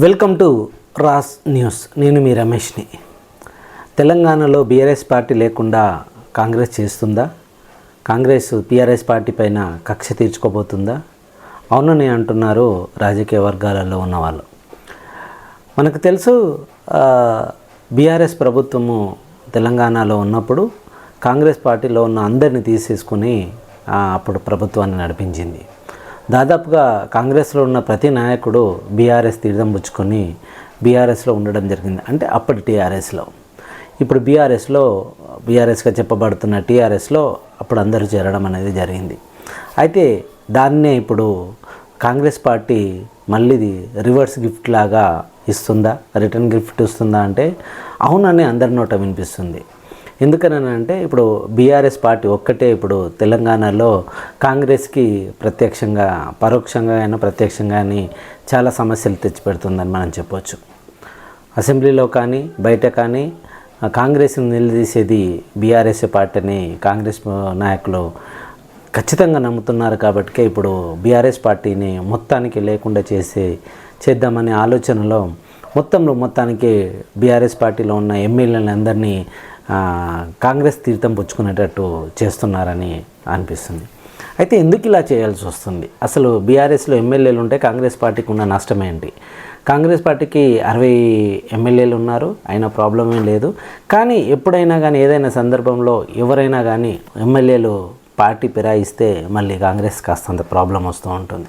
Welcome to Ross news. నేను మీ రమేష్ని. తెలంగాణలో BRS party లేకుండా కాంగ్రెస్ చేస్తుందా? కాంగ్రెస్ పీఆర్ఎస్ పార్టీ పైన కక్ష తీర్చుకోబోతుందా? అవునని అంటున్నారు రాజకీయ వర్గాలలో ఉన్నవాళ్ళు. మనకు తెలుసు బీఆర్ఎస్ ప్రభుత్వము తెలంగాణలో ఉన్నప్పుడు కాంగ్రెస్ పార్టీలో ఉన్న అందరిని తీసేసుకుని అప్పుడు ప్రభుత్వాన్ని నడిపించింది. దాదాపుగా కాంగ్రెస్లో ఉన్న ప్రతి నాయకుడు బీఆర్ఎస్ తీర్థం పుచ్చుకొని బీఆర్ఎస్లో ఉండడం జరిగింది. అంటే అప్పటి టీఆర్ఎస్లో. ఇప్పుడు బీఆర్ఎస్లో బీఆర్ఎస్గా చెప్పబడుతున్న టీఆర్ఎస్లో అప్పుడు అందరూ చేరడం అనేది జరిగింది. అయితే దాన్నే ఇప్పుడు కాంగ్రెస్ పార్టీ మళ్ళీది రివర్స్ గిఫ్ట్ లాగా ఇస్తుందా? రిటర్న్ గిఫ్ట్ ఇస్తుందా అంటే అవునని అందరి నోట వినిపిస్తుంది. ఎందుకనంటే ఇప్పుడు బీఆర్ఎస్ పార్టీ ఒక్కటే ఇప్పుడు తెలంగాణలో కాంగ్రెస్కి ప్రత్యక్షంగా పరోక్షంగా అయినా ప్రత్యక్షంగా కానీ చాలా సమస్యలు తెచ్చిపెడుతుందని మనం చెప్పొచ్చు. అసెంబ్లీలో కానీ బయట కానీ కాంగ్రెస్ని నిలదీసేది బీఆర్ఎస్ పార్టీని కాంగ్రెస్ నాయకులు ఖచ్చితంగా నమ్ముతున్నారు కాబట్టి ఇప్పుడు బీఆర్ఎస్ పార్టీని మొత్తానికి లేకుండా చేసి చేద్దామనే ఆలోచనలో మొత్తంలో మొత్తానికి బీఆర్ఎస్ పార్టీలో ఉన్న ఎమ్మెల్యేలందరినీ కాంగ్రెస్ తీర్థం పుచ్చుకునేటట్టు చేస్తున్నారని అనిపిస్తుంది. అయితే ఎందుకు ఇలా చేయాల్సి వస్తుంది? అసలు బీఆర్ఎస్లో ఎమ్మెల్యేలు ఉంటే కాంగ్రెస్ పార్టీకి ఉన్న నష్టం ఏంటి? కాంగ్రెస్ పార్టీకి అరవై ఎమ్మెల్యేలు ఉన్నారు అయినా ప్రాబ్లం ఏం లేదు. కానీ ఎప్పుడైనా కానీ ఏదైనా సందర్భంలో ఎవరైనా కానీ ఎమ్మెల్యేలు పార్టీ ఫిరాయిస్తే మళ్ళీ కాంగ్రెస్ కాస్తంత ప్రాబ్లం వస్తూ ఉంటుంది.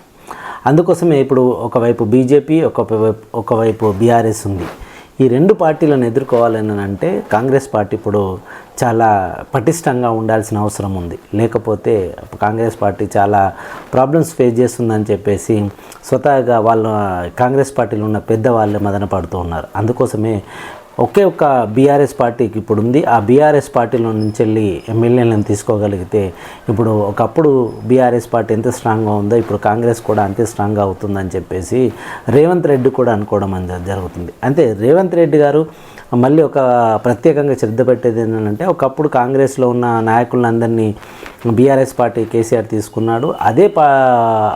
అందుకోసమే ఇప్పుడు ఒకవైపు బీజేపీ ఒకవైపు ఒకవైపు బీఆర్ఎస్ ఉంది. ఈ రెండు పార్టీలను ఎదుర్కోవాలని అంటే కాంగ్రెస్ పార్టీ ఇప్పుడు చాలా పటిష్టంగా ఉండాల్సిన అవసరం ఉంది. లేకపోతే కాంగ్రెస్ పార్టీ చాలా ప్రాబ్లమ్స్ ఫేస్ చేస్తుందని చెప్పేసి స్వతహాగా వాళ్ళ కాంగ్రెస్ పార్టీలో ఉన్న పెద్దవాళ్ళే మదన పడుతూ ఉన్నారు. అందుకోసమే ఒకే ఒక బీఆర్ఎస్ పార్టీకి ఇప్పుడు ఉంది. ఆ బీఆర్ఎస్ పార్టీలో నుంచి వెళ్ళి ఎమ్మెల్యేలను తీసుకోగలిగితే ఇప్పుడు ఒకప్పుడు బీఆర్ఎస్ పార్టీ ఎంత స్ట్రాంగ్గా ఉందో ఇప్పుడు కాంగ్రెస్ కూడా అంతే స్ట్రాంగ్గా అవుతుందని చెప్పేసి రేవంత్ రెడ్డి కూడా అనుకోవడం అనేది జరుగుతుంది. అంతే రేవంత్ రెడ్డి గారు మళ్ళీ ఒక ప్రత్యేకంగా శ్రద్ధ పెట్టేది ఏంటంటే ఒకప్పుడు కాంగ్రెస్లో ఉన్న నాయకులందరినీ బీఆర్ఎస్ పార్టీ కేసీఆర్ తీసుకున్నాడు. అదే పా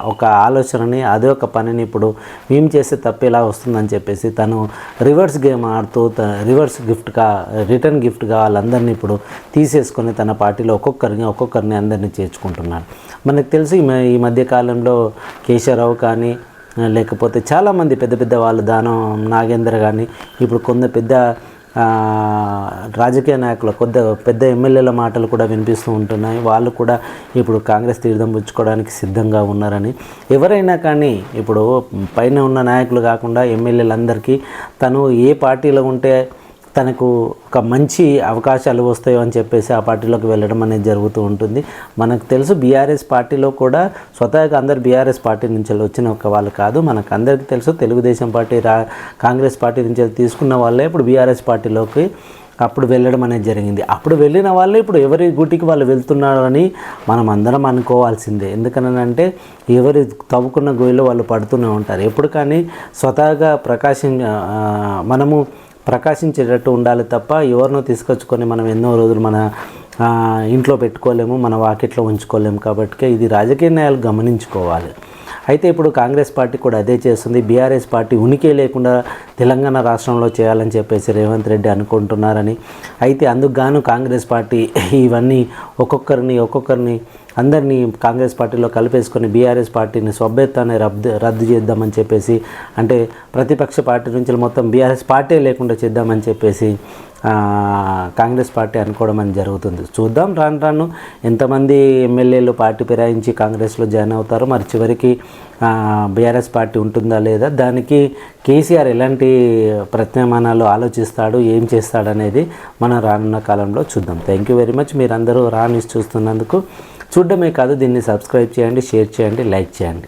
ఒక ఆలోచనని అదే ఒక పనిని ఇప్పుడు మేము చేస్తే తప్పు ఇలా వస్తుందని చెప్పేసి తను రివర్స్ గేమ్ ఆడుతూ రివర్స్ గిఫ్ట్గా రిటర్న్ గిఫ్ట్గా వాళ్ళందరినీ ఇప్పుడు తీసేసుకొని తన పార్టీలో ఒక్కొక్కరిని ఒక్కొక్కరిని అందరినీ చేర్చుకుంటున్నాడు. మనకు తెలుసు ఈ మ- ఈ మధ్య కాలంలో కేశవరావు కానీ లేకపోతే చాలామంది పెద్ద పెద్ద వాళ్ళు దానం నాగేంద్ర కానీ ఇప్పుడు కొంత పెద్ద రాజకీయ నాయకుల కొద్ది పెద్ద ఎమ్మెల్యేల మాటలు కూడా వినిపిస్తూ ఉంటున్నాయి. వాళ్ళు కూడా ఇప్పుడు కాంగ్రెస్ తీర్థం పుచ్చుకోవడానికి సిద్ధంగా ఉన్నారని. ఎవరైనా కానీ ఇప్పుడు పైన ఉన్న నాయకులు కాకుండా ఎమ్మెల్యేలందరికీ తను ఏ పార్టీలో ఉంటే తనకు ఒక మంచి అవకాశాలు వస్తాయో అని చెప్పేసి ఆ పార్టీలోకి వెళ్ళడం అనేది జరుగుతూ ఉంటుంది. మనకు తెలుసు బీఆర్ఎస్ పార్టీలో కూడా స్వతహాగా అందరు బీఆర్ఎస్ పార్టీ నుంచి వచ్చిన ఒక వాళ్ళు కాదు. మనకు అందరికీ తెలుసు తెలుగుదేశం పార్టీ రా కాంగ్రెస్ పార్టీ నుంచి తీసుకున్న వాళ్ళే ఇప్పుడు బీఆర్ఎస్ పార్టీలోకి అప్పుడు వెళ్ళడం అనేది జరిగింది. అప్పుడు వెళ్ళిన వాళ్ళే ఇప్పుడు ఎవరి గుటికి వాళ్ళు వెళ్తున్నారని మనం అందరం అనుకోవాల్సిందే. ఎందుకనంటే ఎవరి తవ్వుకున్న గొయ్యిలో వాళ్ళు పడుతూనే ఉంటారు. ఎప్పుడు కానీ స్వతహాగా ప్రకాశం మనము ప్రకాశించేటట్టు ఉండాలి తప్ప ఎవరినో తీసుకొచ్చుకొని మనం ఎన్నో రోజులు మన ఇంట్లో పెట్టుకోలేము మన వాకిట్లో ఉంచుకోలేము. కాబట్టి ఇది రాజకీయ న్యాయాలు గమనించుకోవాలి. అయితే ఇప్పుడు కాంగ్రెస్ పార్టీ కూడా అదే చేస్తుంది. బీఆర్ఎస్ పార్టీ ఉనికి లేకుండా తెలంగాణ రాష్ట్రంలో చేయాలని చెప్పేసి రేవంత్ రెడ్డి అనుకుంటున్నారని. అయితే అందుకు గాను కాంగ్రెస్ పార్టీ ఇవన్నీ ఒక్కొక్కరిని ఒక్కొక్కరిని అందరినీ కాంగ్రెస్ పార్టీలో కలిపేసుకొని బీఆర్ఎస్ పార్టీని స్వభ్యత్తాన్ని రద్దు రద్దు చేద్దామని చెప్పేసి అంటే ప్రతిపక్ష పార్టీ నుంచి మొత్తం బీఆర్ఎస్ పార్టీ లేకుండా చేద్దామని చెప్పేసి కాంగ్రెస్ పార్టీ అనుకోవడం అని జరుగుతుంది. చూద్దాం రాను రాను ఎంతమంది ఎమ్మెల్యేలు పార్టీ ఫిరాయించి కాంగ్రెస్లో జాయిన్ అవుతారో మరి చివరికి బీఆర్ఎస్ పార్టీ ఉంటుందా లేదా? దానికి కేసీఆర్ ఎలాంటి ప్రత్యామ్నాయాలు ఆలోచిస్తాడు ఏం చేస్తాడనేది మనం రానున్న కాలంలో చూద్దాం. థ్యాంక్ యూ వెరీ మచ్ మీరందరూ రాని చూస్తున్నందుకు చూడడమే కాదు దీన్ని సబ్స్క్రైబ్ చేయండి షేర్ చేయండి లైక్ చేయండి.